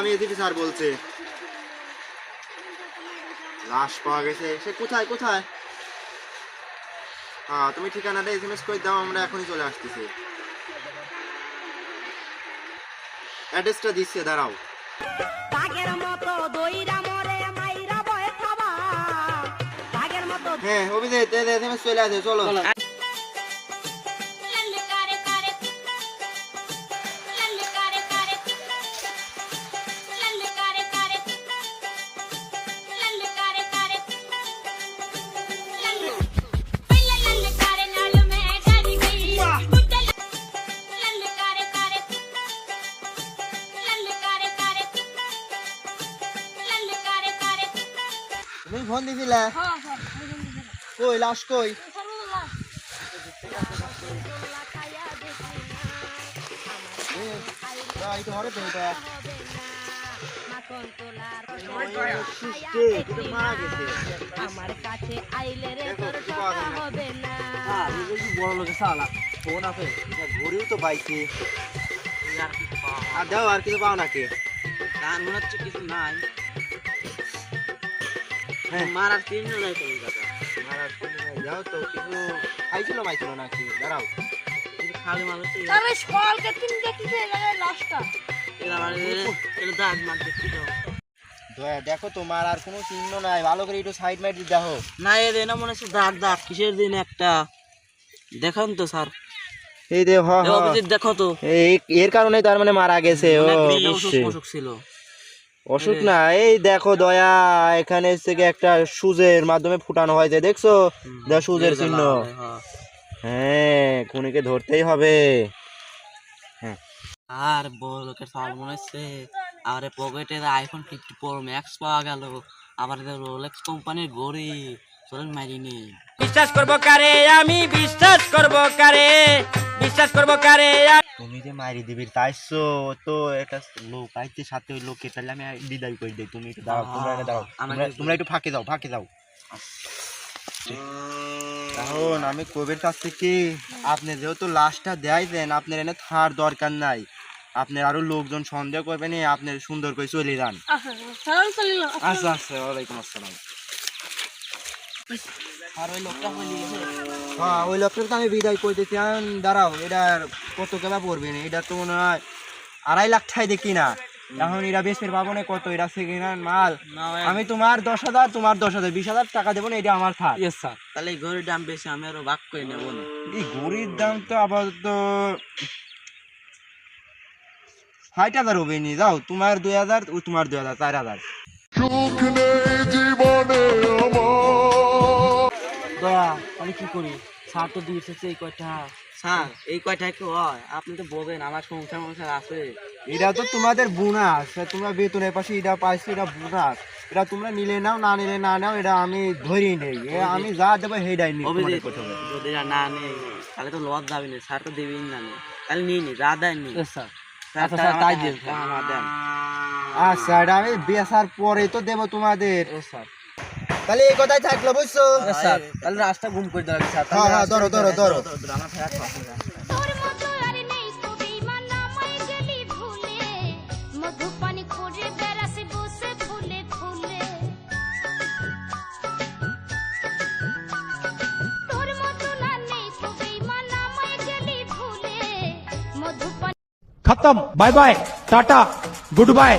আমি এদিকে স্যার বলছে। লাশ পাওয়া গেছে। সে কোথায় কোথায়? হ্যাঁ তুমি ঠিকানাটা এস এম এস করে দাও আমরা এখনই চলে আসতেছি। অ্যাড্রেসটা দিচ্ছে দাঁড়াও। বাঘের মতো দইরা মরে মাইরা বয়ে খাবা বাঘের মতো হ্যাঁ অভিজিৎ এস এম এস চলে আসে চলো। তুমি ফোন দিছিলে? কই লাশ কই? এই তো হরে তো এটা আমার কাছে আইলে রে দেখো, তোর কিছু টাকা পাওয়া যায় না। হবে না বড় লোকের সালা ফোন আছে ঘড়িও তো পাইছি আর আর দাও আর কিছু পাও নাকি? গান মনে হচ্ছে কিছু নাই। হ্যাঁ মারার তিন নাই তুমি দাদা মারার কোনো নাই। যাও তো কিছু খাইছিল মাইছিল নাকি? দাঁড়াও। খালি মানুষ তবে সকালকে তিনটে কিসে গেলে লাস্টটা এরা মানে দেখছি দেখো তোমার আর কোনো চিহ্ন নাই। ভালো করে একটু সাইড মাইড দেখো। না এর না মনে হচ্ছে দাগ দাগ কিসের দিন একটা? দেখান তো স্যার। এই দে হ এ অভিজিৎ দেখো তো। এই এর কারণে তার মানে মারা গেছে। ও দিন ছিল। অসুখ না এই দেখো দয়া এখানে থেকে একটা সুজের মাধ্যমে ফুটানো হয়েছে দেখছ? দা সুজের চিহ্ন। হ্যাঁ। হ্যাঁ। খুনিকে ধরতেই হবে। আর বড় লোকের সাল মনে হচ্ছে আর পকেটে আইফোন ফিফটি প্রো ম্যাক্স পাওয়া গেল। আবার রোলেক্স কোম্পানির ঘড়ি চলেন মারিনি বিশ্বাস করব কারে? আমি বিশ্বাস করব কারে? বিশ্বাস করব কারে? তুমি যে মারি দিবি তাইছো তো একটা লোক আইতে সাথে ওই লোককে তাহলে আমি বিদায় করে দিই। তুমি একটু দাঁড়াও তোমরা এটা দাঁড়াও। তোমরা- তোমরা একটু ফাঁকে যাও ফাঁকে যাও। এখন আমি কবির কাছ থেকে আপনি যেহেতু লাশটা দেয় দেন আপনার এনে থার দরকার নাই। আপনার আরও লোকজন সন্দেহ করবেন আপনি সুন্দর করে চলে যান। আচ্ছা আচ্ছা ওয়ালাইকুম আসসালাম। আর ওই লোকটা হয়ে গেছে হ্যাঁ ওই লোকটাকে তো আমি বিদায় করে দিচ্ছি দাঁড়াও এটার কত কেবা পড়বে না? এটা তো মনে হয় আড়াই লাখ ঠাই দেখি না। এখন এরা বেশি পাবো না কত? এটা সেকেন্ড হ্যান্ড মাল? আমি তোমার দশ হাজার তোমার দশ হাজার বিশ হাজার টাকা দেবো না এটা আমার থাক। ইয়েস স্যার তাহলে এই ঘড়ির দাম বেশি আমি আরও ভাগ করে নেব না। এই ঘড়ির দাম তো আপাতত ষাট হাজার হবে নি। যাও তোমার দুই হাজার ও তোমার দুই হাজার চার হাজার। দয়া কি করি? স্যার তো দিয়েছে এই কয়টা। স্যার এই কয়টা কি হয়? আপনি তো বোঝেন আমার সংসার সংসার আছে। এটা তো তোমাদের বোনাস তোমরা বেতনের পাশে এটা পাইছো এটা বোনাস এটা তোমরা নিলে নাও না নিলে না নাও এটা আমি ধরি নেই। আমি যা দেবো সেইটাই নিই যদি না নেই তাহলে তো লস যাবে না স্যার তো দেবেই না নে। তাহলে নিয়ে নি যা দেন নি। স্যার। আচ্ছা, তাই দেন। আচ্ছা এটা আমি বেসার পরে তো দেবো তোমাদের। স্যার। তাহলে এই কথাই থাকলো বুঝছো স্যার তাহলে রাস্তা গুম করে দেওয়া স্যার হ্যাঁ হ্যাঁ ধরো ধরো ধরো আমার ফেরার কথা না। তোর মতো আর নেই তো বেঈমান আমায় গেলি ভুলে মধু পানি করে বেড়াসে বসে ফুলে ফুলে তোর মতো না নেই তো বেঈমান আমায় গেলি ভুলে মধু পানি खत्म bye bye tata good bye